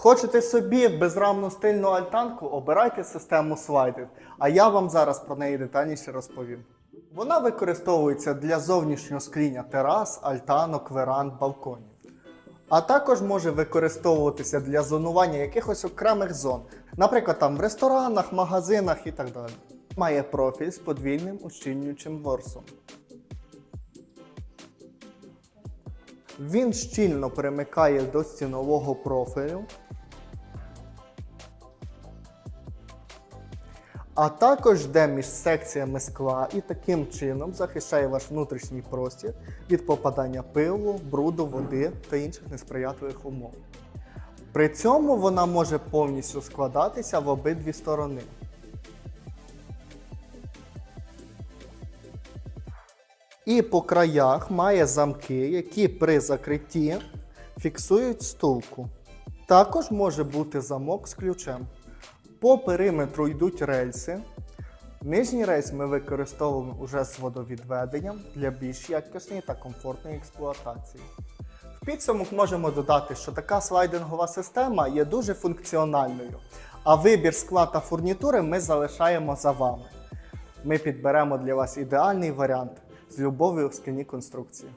Хочете собі безрамну стильну альтанку, обирайте систему слайдів, а я вам зараз про неї детальніше розповім. Вона використовується для зовнішнього скління терас, альтанок, веранд, балконів. А також може використовуватися для зонування якихось окремих зон, наприклад, там в ресторанах, магазинах і так далі. Має профіль з подвійним ущільнюючим ворсом. Він щільно примикає до стінового профілю, а також йде між секціями скла і таким чином захищає ваш внутрішній простір від попадання пилу, бруду, води та інших несприятливих умов. При цьому вона може повністю складатися в обидві сторони. І по краях має замки, які при закритті фіксують стулку. Також може бути замок з ключем. По периметру йдуть рельси. Нижній рейс ми використовуємо вже з водовідведенням для більш якісної та комфортної експлуатації. В підсумок можемо додати, що така слайдингова система є дуже функціональною, а вибір скла та фурнітури ми залишаємо за вами. Ми підберемо для вас ідеальний варіант з любов'ю скляні конструкції.